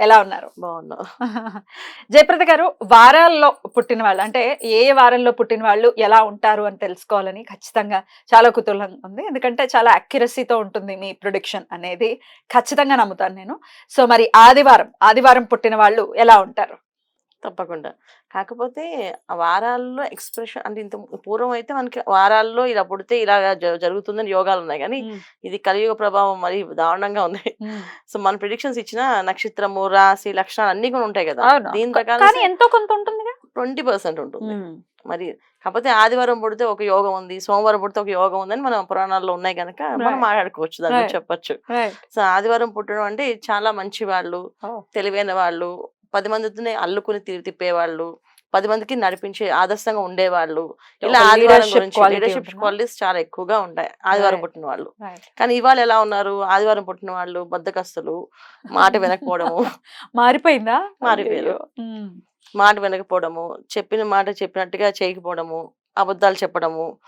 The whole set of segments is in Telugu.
ఎలా ఉన్నారు? బాగున్నా. జయప్రద గారు వారాల్లో పుట్టిన వాళ్ళు అంటే ఏ వారంలో పుట్టిన వాళ్ళు ఎలా ఉంటారు అని తెలుసుకోవాలని ఖచ్చితంగా చాలా కుతూహలం ఉంది. ఎందుకంటే చాలా అక్యురసీతో ఉంటుంది మీ ప్రొడిక్షన్ అనేది. ఖచ్చితంగా నమ్ముతాను నేను. సో మరి ఆదివారం ఆదివారం పుట్టిన వాళ్ళు ఎలా ఉంటారు? తప్పకుండా. కాకపోతే వారాల్లో ఎక్స్ప్రెషన్ అంటే ఇంత పూర్వం అయితే మనకి వారాల్లో ఇలా పుడితే ఇలా జరుగుతుందని యోగాలు ఉన్నాయి. కానీ ఇది కలియుగ ప్రభావం మరి దారుణంగా ఉంది. సో మన ప్రిడిక్షన్స్ ఇచ్చిన నక్షత్రము రాశి లక్షణాలు అన్ని కూడా ఉంటాయి కదా. దీని ప్రకారం ఎంతో కొంత ఉంటుందిగా? ట్వంటీ పర్సెంట్ ఉంటుంది. మరి కాకపోతే ఆదివారం పుడితే ఒక యోగం ఉంది సోమవారం పుడితే ఒక యోగం ఉందని మన పురాణాల్లో ఉన్నాయి కనుక మనం. మాట్లాడుకోవచ్చు దాని గురించి Right. చెప్పొచ్చు. సో ఆదివారం పుట్టడం అంటే చాలా మంచి వాళ్ళు. తెలివైన వాళ్ళు పది మందితోనే అల్లుకుని తిప్పేవాళ్ళు. పది మందికి నడిపించే ఆదర్శంగా ఉండేవాళ్ళు. ఇలా ఆదివారం గురించి లీడర్షిప్? క్వాలిటీస్ చాలా ఎక్కువగా ఉంటాయి. ఆదివారం. పుట్టిన వాళ్ళు. కానీ ఇవాళ ఎలా ఉన్నారు? ఆదివారం పుట్టిన వాళ్ళు బద్దకస్తులు. మాట వినకపోవడము. మారిపోయిందా? మారిపోయారు. మాట వినకపోవడము. చెప్పిన మాట చెప్పినట్టుగా చేయకపోవడము. అబద్ధాలు చెప్పడము.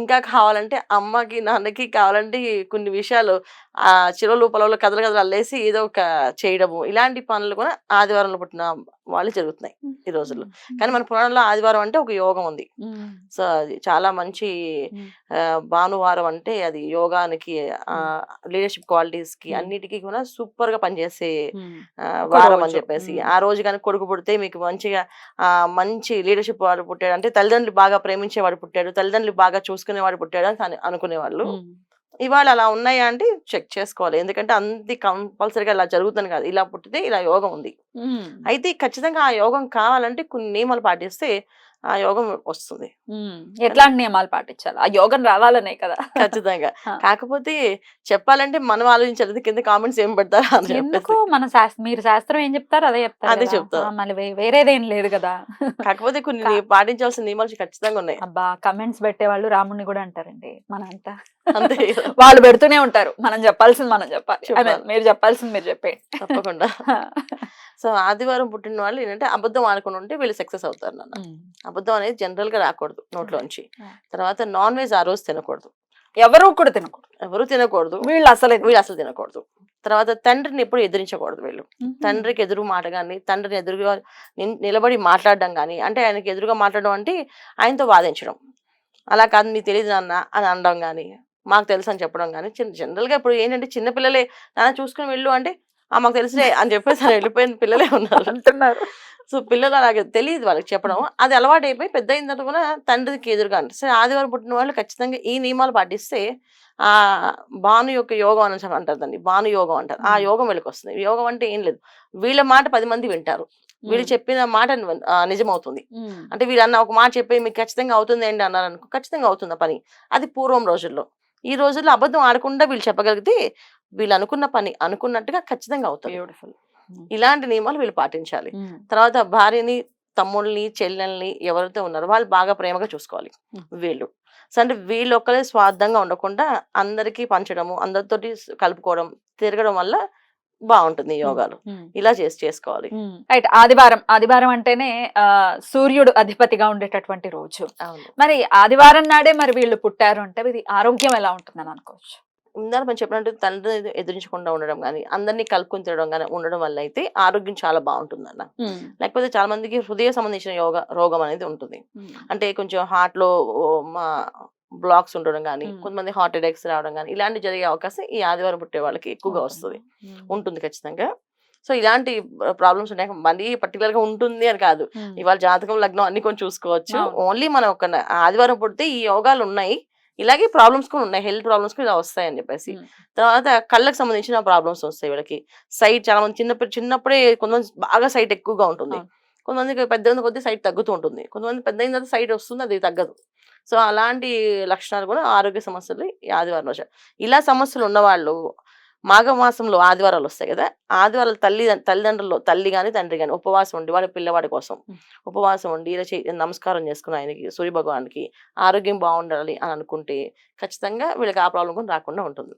ఇంకా కావాలంటే అమ్మకి నాన్నకి కావాలంటే కొన్ని విషయాలు ఆ చిరలు పొలంలో కథలు కథలు అల్లేసి ఏదో ఒక చేయడము. ఇలాంటి పనులు కూడా ఆదివారంలో పుట్టిన వాళ్ళు జరుగుతున్నాయి ఈ రోజుల్లో. కానీ మన పురాణంలో ఆదివారం అంటే ఒక యోగం ఉంది. సో అది చాలా మంచి భానువారం అంటే అది యోగానికి లీడర్షిప్ క్వాలిటీస్కి. అన్నిటికీ కూడా సూపర్గా పనిచేసే వారం అని. చెప్పేసి. ఆ రోజు కానీ కొడుకు పుడితే మీకు మంచిగా ఆ మంచి లీడర్షిప్ వాడు పుట్టాడు. అంటే తల్లిదండ్రులు బాగా ప్రేమించేవాడు పుట్టాడు. తల్లిదండ్రులు బాగా చూసుకునేవాడు పుట్టాడు అని అను- అనుకునేవాళ్ళు. ఇవాళ అలా ఉన్నాయా అంటే చెక్ చేసుకోవాలి ఎందుకంటే అంది కంపల్సరీగా ఇలా జరుగుతుంది కాదు ఇలా పుట్టితే ఇలా యోగం ఉంది. అయితే ఖచ్చితంగా ఆ యోగం కావాలంటే కొన్ని నియమాలు పాటిస్తే ఆ యోగం వస్తుంది. ఎట్లాంటి నియమాలు పాటించాలి? ఆ యోగం రావాలనే కదా. ఖచ్చితంగా. కాకపోతే చెప్పాలంటే మనం ఆలోచించాలి కింద కామెంట్స్ ఏం పెడతారా ఎందుకు? మన శాస్త్రం మీరు శాస్త్రం ఏం చెప్తారు అదే చెప్తారు అదే కదా. చెప్తాం. ఆ, మళ్ళీ వేరేదేం లేదు కదా. కాకపోతే కొన్ని పాటించాల్సిన నియమాలు ఖచ్చితంగా ఉన్నాయి. అబ్బా! కమెంట్స్ పెట్టే వాళ్ళు రాముడిని కూడా అంటారండి మనంతా అంతే వాళ్ళు పెడుతూనే ఉంటారు. మనం చెప్పాల్సింది మనం చెప్పాలి. మీరు చెప్పాల్సింది మీరు చెప్పేయండి. తప్పకుండా. సో ఆదివారం పుట్టిన వాళ్ళు ఏంటంటే అబద్ధం ఆడుకుని ఉంటే వీళ్ళు సక్సెస్ అవుతారు నాన్న. అబద్ధం అనేది జనరల్గా రాకూడదు నోట్లోంచి. తర్వాత నాన్ వెజ్ ఆ రోజు తినకూడదు. ఎవరు కూడా తినకూడదు. ఎవరు తినకూడదు. వీళ్ళు అసలు వీళ్ళు అసలు తినకూడదు. తర్వాత తండ్రిని ఎప్పుడు ఎదిరించకూడదు వీళ్ళు. తండ్రికి ఎదురు మాట కానీ తండ్రిని ఎదురుగా నిలబడి మాట్లాడడం కానీ అంటే ఆయనకి ఎదురుగా మాట్లాడడం అంటే ఆయనతో వాదించడం. అలా కాదు నీకు తెలియదు నాన్న అని అనడం కానీ మాకు తెలుసు అని చెప్పడం కానీ చిన్న జనరల్గా ఇప్పుడు ఏంటంటే చిన్న పిల్లలే నాన్న చూసుకుని వెళ్ళు అంటే మాకు తెలుసులే అని చెప్పేసి అలా వెళ్ళిపోయిన పిల్లలే ఉన్నారు. అంటున్నారు. సో పిల్లలు అలాగే తెలియదు వాళ్ళకి చెప్పడం. అది అలవాటు అయిపోయి పెద్ద అయిన తర్వాత కూడా తండ్రికి ఎదురుగా అంటే సరే ఆదివారం పుట్టిన వాళ్ళు ఖచ్చితంగా ఈ నియమాలు పాటిస్తే ఆ భాను యొక్క యోగం అని అంటారు దాన్ని. భాను యోగం అంటారు. ఆ. యోగం వీళ్ళకి వస్తుంది. యోగం అంటే ఏం లేదు. వీళ్ళ మాట పది మంది వింటారు. వీళ్ళు చెప్పిన మాట నిజమవుతుంది. అంటే వీళ్ళు అన్న ఒక మాట చెప్పి మీకు ఖచ్చితంగా అవుతుంది ఏంటి అన్నారు అనుకో ఖచ్చితంగా అవుతుంది ఆ పని. అది పూర్వం రోజుల్లో. ఈ రోజుల్లో అబద్ధం ఆడకుండా వీళ్ళు చెప్పగలిగితే వీళ్ళు అనుకున్న పని అనుకున్నట్టుగా ఖచ్చితంగా అవుతుంది. బ్యూటిఫుల్ ఇలాంటి నియమాలు వీళ్ళు పాటించాలి. ఉమ్. తర్వాత భార్యని తమ్ముళ్ళని చెల్లెల్ని ఎవరైతే ఉన్నారో వాళ్ళు బాగా ప్రేమగా చూసుకోవాలి Mm. వీళ్ళు. సో అంటే వీళ్ళు ఒక్కరే స్వార్థంగా ఉండకుండా అందరికీ పంచడము అందరితోటి కలుపుకోవడం తిరగడం వల్ల బాగుంటుంది యోగాలు. ఇలా చేసి చేసుకోవాలి. రైట్ ఆదివారం ఆదివారం అంటేనే సూర్యుడు అధిపతిగా ఉండేటటువంటి రోజు. మరి ఆదివారం నాడే మరి వీళ్ళు పుట్టారు అంటే ఇది ఆరోగ్యం ఎలా ఉంటుందని అనుకోవచ్చు? ఇందాక మనం చెప్పినట్టు తండ్రిని ఎదిరించకుండా ఉండడం కానీ అందరినీ కలుపుకొని తినడం కానీ ఉండడం వల్ల అయితే ఆరోగ్యం చాలా బాగుంటుంది అన్న లేకపోతే చాలా మందికి హృదయ సంబంధించిన యోగ రోగం అనేది ఉంటుంది. అంటే కొంచెం హార్ట్లో మా బ్లాక్స్ ఉండడం కానీ. కొంతమంది హార్ట్ అటాక్స్ రావడం కానీ ఇలాంటి జరిగే అవకాశం ఈ ఆదివారం పుట్టే వాళ్ళకి ఎక్కువగా వస్తుంది. ఉంటుంది ఖచ్చితంగా. సో ఇలాంటి ప్రాబ్లమ్స్ ఉన్నాయి? మరీ పర్టికులర్గా ఉంటుంది అని కాదు. ఇవాళ జాతకం లగ్నం అన్ని కొంచెం చూసుకోవచ్చు. ఓన్లీ మనం ఒక ఆదివారం పుడితే ఈ యోగాలు ఉన్నాయి. ఇలాగే ప్రాబ్లమ్స్ కూడా ఉన్నాయి. హెల్త్ ప్రాబ్లమ్స్ కూడా ఇలా వస్తాయని చెప్పేసి. తర్వాత కళ్ళకి సంబంధించిన ప్రాబ్లమ్స్ వస్తాయి వీళ్ళకి. సైట్ చాలా మంది చిన్నప్పుడు చిన్నప్పుడే కొంతమంది బాగా సైట్ ఎక్కువగా ఉంటుంది. కొంతమందికి పెద్ద కొద్ది సైట్ తగ్గుతూ ఉంటుంది. కొంతమంది పెద్ద అయిన తర్వాత సైట్ వస్తుంది అది తగ్గదు. సో అలాంటి లక్షణాలు కూడా ఆరోగ్య సమస్యలు ఈ ఆదివారం రోజు. ఇలా సమస్యలు ఉన్నవాళ్ళు మాఘమాసంలో ఆదివారాలు వస్తాయి కదా ఆదివారాలు తల్లి తల్లిదండ్రులు తల్లి కానీ తండ్రి కానీ ఉపవాసం ఉండి వాడి పిల్లవాడి కోసం. ఉపవాసం ఉండి ఇలా చే- నమస్కారం చేసుకుని ఆయనకి సూర్య భగవానికి ఆరోగ్యం బాగుండాలి అని అనుకుంటే ఖచ్చితంగా వీళ్ళకి ఆ ప్రాబ్లం కూడా రాకుండా ఉంటుంది.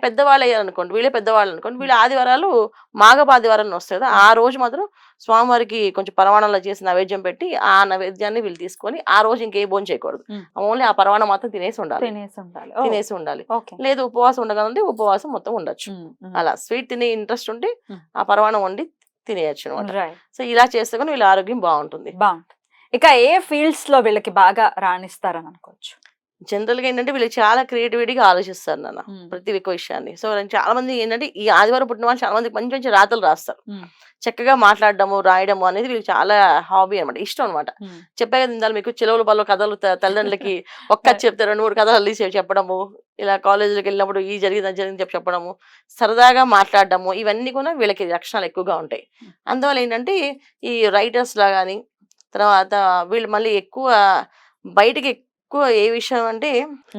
పెద్దవాళ్ళు అయ్యారు అనుకోండి వీళ్ళే పెద్దవాళ్ళు అనుకోండి వీళ్ళ ఆదివారాలు మాఘ ఆదివారం వస్తుంది కదా ఆ రోజు మాత్రం స్వామివారికి కొంచెం పరమాణంలో చేసి నైవేద్యం పెట్టి ఆ నైవేద్యాన్ని వీళ్ళు తీసుకొని ఆ రోజు ఇంకే భోజనం చేయకూడదు. ఓన్లీ ఆ పరమాణం మాత్రం తినేసి ఉండాలి. తినేసి ఉండాలి. తినేసి ఉండాలి. లేదు ఉపవాసం ఉండగలంటే ఉపవాసం మొత్తం ఉండొచ్చు. అలా. స్వీట్ తినే ఇంట్రెస్ట్ ఉంటే. ఆ పరమాణం వండి తినేయచ్చు అనమాట సో ఇలా చేస్తే కానీ వీళ్ళ ఆరోగ్యం బాగుంటుంది. బాగుంటుంది. ఇక ఏ ఫీల్డ్స్లో వీళ్ళకి బాగా రాణిస్తారని అనుకోవచ్చు? జనరల్గా ఏంటంటే వీళ్ళు చాలా క్రియేటివిటీగా ఆలోచిస్తారు నాన్న ప్రతి ఒక్క విషయాన్ని. సో చాలా మంది ఏంటంటే ఈ ఆదివారం పుట్టిన వాళ్ళు చాలా మంది మంచి మంచి రాతలు రాస్తారు. చక్కగా మాట్లాడడము రాయడము అనేది వీళ్ళకి చాలా హాబీ అన్నమాట ఇష్టం అనమాట చెప్పే కదా మీకు చెలవుల పళ్ళు కథలు తల్లిదండ్రులకి ఒక్క కథ చెప్తే రెండు మూడు కథలు అల్లి చెప్- చెప్పడము ఇలా కాలేజీకి వెళ్ళినప్పుడు ఈ జరిగింది అది జరిగింది చెప్పి చెప్పడము సరదాగా మాట్లాడడము ఇవన్నీ కూడా వీళ్ళకి లక్షణాలు ఎక్కువగా ఉంటాయి. అందువల్ల ఏంటంటే ఈ రైటర్స్ లా కానీ తర్వాత వీళ్ళు మళ్ళీ ఎక్కువ బయటికి ఎక్కువ ఏ విషయం అంటే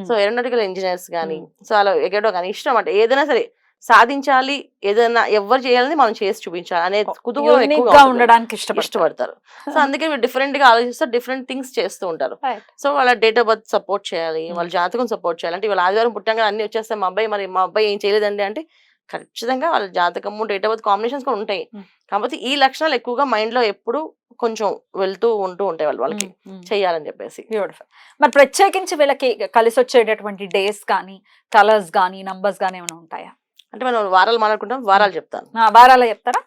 సో ఏరోనాటికల్ ఇంజనీర్స్ కానీ. సో అలా ఎగడో కానీ ఇష్టం అంటే ఏదైనా సరే సాధించాలి ఏదైనా ఎవరు చేయాలని మనం చేసి చూపించాలి అనే కుతూహలం ఎక్కువగా. ఉండడానికి ఇష్టపడతారు సో అందుకే డిఫరెంట్గా ఆలోచిస్తారు డిఫరెంట్ థింగ్స్ చేస్తూ ఉంటారు. సో వాళ్ళ డేట్ ఆఫ్ బర్త్ సపోర్ట్ చేయాలి. వాళ్ళ జాతకం సపోర్ట్ చేయాలి అంటే వాళ్ళ ఆదివారం పుట్టంగా అన్ని వచ్చేస్తాయి మా అబ్బాయి మరి మా అబ్బాయి ఏం చేయలేదండి అంటే ఖచ్చితంగా వాళ్ళ జాతకము డేట్ ఆఫ్ బర్త్ కాంబినేషన్స్ కూడా ఉంటాయి. కాబట్టి ఈ లక్షణాలు ఎక్కువగా మైండ్లో ఎప్పుడు కొంచెం వెళ్తూ ఉంటూ ఉంటాయి వాళ్ళు వాళ్ళకి చెయ్యాలని చెప్పేసి. బ్యూటిఫుల్ మరి ప్రత్యేకించి వీళ్ళకి కలిసి వచ్చేటటువంటి డేస్ కానీ కలర్స్ కానీ నంబర్స్ కానీ ఏమైనా ఉంటాయా? అంటే మనం వారాలు మాట్లాడుకుంటాం వారాలు చెప్తాను. వారాలు చెప్తారా?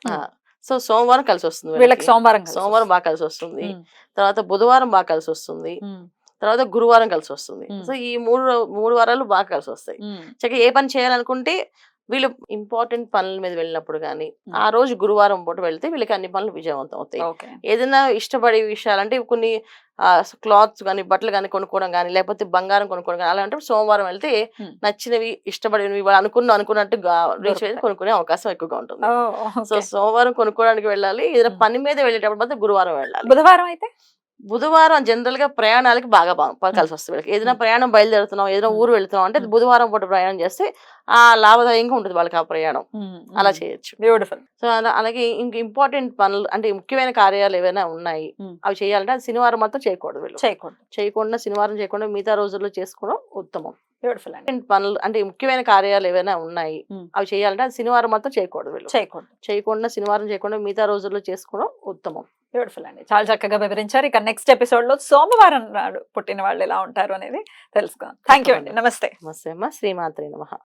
సో సోమవారం కలిసి వస్తుంది వీళ్ళకి. సోమవారం సోమవారం బాగా కలిసి వస్తుంది తర్వాత బుధవారం బాగా కలిసి వస్తుంది తర్వాత గురువారం కలిసి వస్తుంది. సో ఈ మూడు మూడు వారాలు బాగా కలిసి వస్తాయి చక్కగా ఏ పని చేయాలనుకుంటే వీళ్ళు ఇంపార్టెంట్ పనుల మీద వెళ్ళినప్పుడు కానీ. ఆ రోజు గురువారం పూట వెళ్తే వీళ్ళకి అన్ని పనులు విజయవంతం అవుతాయి ఏదైనా ఇష్టపడే విషయాలు అంటే కొన్ని క్లాత్స్ కానీ బట్టలు కానీ కొనుక్కోవడం కానీ లేకపోతే బంగారం కొనుక్కోవడం కానీ అలాంటి సోమవారం వెళ్తే. నచ్చినవి ఇష్టపడినవి వాళ్ళు అనుకున్న అనుకున్నట్టు. కొనుక్కునే అవకాశం ఎక్కువగా ఉంటుంది సో. సోమవారం కొనుక్కోవడానికి వెళ్ళాలి ఏదైనా. పని మీద వెళ్ళేటప్పుడు మాత్రం గురువారం వెళ్ళాలి బుధవారం అయితే బుధవారం జనరల్గా ప్రయాణాలకి బాగా కలిసి వస్తుంది వీళ్ళకి. ఏదైనా. ప్రయాణం బయలుదేరుతున్నాం ఏదైనా. ఊరు వెళ్తున్నాం అంటే. బుధవారం పూట ప్రయాణం చేస్తే ఆ లాభదాయంగా ఉంటుంది వాళ్ళకి ఆ ప్రయాణం. అలా చేయొచ్చు. బ్యూటిఫుల్. సో అలా- అలాగే ఇంక ఇంపార్టెంట్ పనులు అంటే ముఖ్యమైన కార్యాలు ఏవైనా ఉన్నాయి. అవి చేయాలంటే అది శనివారం మాత్రం చేయకూడదు వీళ్ళు. చేయకూడదు. చేయకుండా శనివారం చేయకుండా మిగతా రోజుల్లో చేసుకోవడం ఉత్తమం. బ్యూటిఫుల్ అండి. ఇంపార్టెంట్ పనులు అంటే ముఖ్యమైన కార్యాలు ఏవైనా ఉన్నాయి. అవి చేయాలంటే అది శనివారం మాత్రం చేయకూడదు వీళ్ళు. చేయకూడదు. చేయకుండా శనివారం చేయకుండా మిగతా రోజుల్లో చేసుకోవడం ఉత్తమం. బ్యూటిఫుల్ అండి. చాలా చక్కగా వివరించారు. ఇక నెక్స్ట్ ఎపిసోడ్లో సోమవారం నాడు పుట్టిన వాళ్ళు ఎలా ఉంటారు అనేది తెలుసుకుందాం. థ్యాంక్ యూ అండి. నమస్తే. నమస్తే అమ్మ. శ్రీమాత్రి నమః.